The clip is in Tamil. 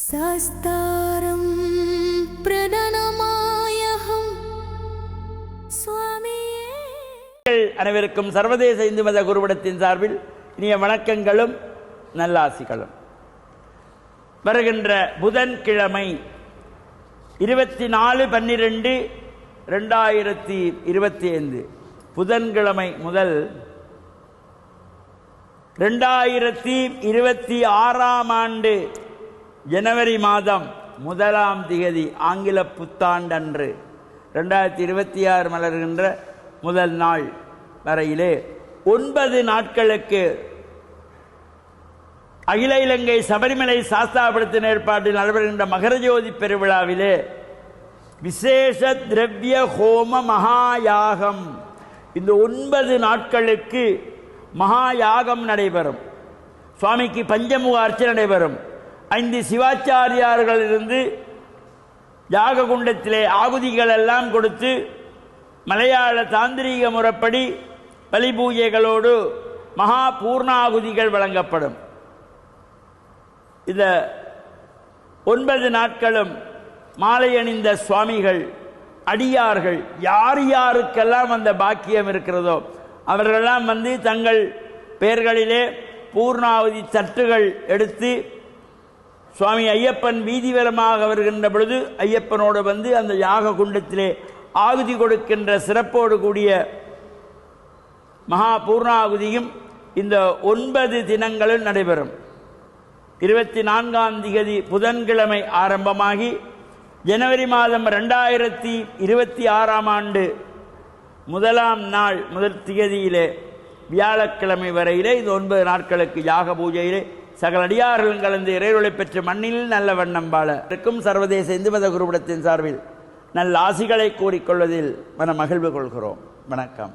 शास्तारं प्रणनमायहं स्वामिये மக்கள் அனைவருக்கும் சர்வதேச இந்து மத குருவிடத்தின் சார்பில் இனிய வணக்கங்களும் நல்லாசிகளும் வருகின்ற புதன்கிழமை இருபத்தி நாலு பன்னிரெண்டு ரெண்டாயிரத்தி இருபத்தி ஐந்து புதன்கிழமை முதல் ரெண்டாயிரத்தி இருபத்தி ஆறாம் ஆண்டு ஜனவரி மாதம் முதலாம் திகதி ஆங்கில புத்தாண்டன்று. ரெண்டாயிரத்தி இருபத்தி ஆறு மலர்கின்ற முதல் நாள் வரையிலே ஒன்பது நாட்களுக்கு அகில இலங்கை சபரிமலை சாஸ்தாபுரத்தின் ஏற்பாட்டில் நடைபெறுகின்ற மகரஜோதி பெருவிழாவிலே விசேஷ திரவிய ஹோம மகாயாகம். இந்த ஒன்பது நாட்களுக்கு மகாயாகம் நடைபெறும். சுவாமிக்கு பஞ்சமுக அர்ச்சனை நடைபெறும். ஐந்து சிவாச்சாரியார்களிலிருந்து யாக குண்டத்திலே ஆகுதிகள் எல்லாம் கொடுத்து மலையாள தாந்திரீக முறைப்படி பலிபூஜைகளோடு மகா பூர்ணாகுதிகள் வழங்கப்படும். இந்த ஒன்பது நாட்களும் மாலை அணிந்த சுவாமிகள் அடியார்கள் யார் யாருக்கெல்லாம் அந்த பாக்கியம் இருக்கிறதோ அவர்களெல்லாம் வந்து தங்கள் பெயர்களிலே பூர்ணாவதி தட்டுகள் எடுத்து சுவாமி ஐயப்பன் வீதிவலமாக வருகின்ற பொழுது ஐயப்பனோடு வந்து அந்த யாக குண்டத்திலே ஆகுதி கொடுக்கின்ற சிறப்போடு கூடிய மகா பூர்ணாகுதியும் இந்த ஒன்பது தினங்களும் நடைபெறும். இருபத்தி நான்காம் திகதி புதன்கிழமை ஆரம்பமாகி ஜனவரி மாதம் ரெண்டாயிரத்தி இருபத்தி ஆறாம் ஆண்டு முதலாம் நாள் முதல் திகதியிலே வியாழக்கிழமை வரையிலே இந்த ஒன்பது நாட்களுக்கு யாக பூஜையிலே சகல அடியார்களும் கலந்து இறைவனை பெற்று மண்ணில் நல்ல வண்ணம் வாழ இருக்கும் சர்வதேச இந்து மத சார்பில் நல்ல ஆசிகளை கூறிக்கொள்வதில் மன மகிழ்வு கொள்கிறோம். வணக்கம்.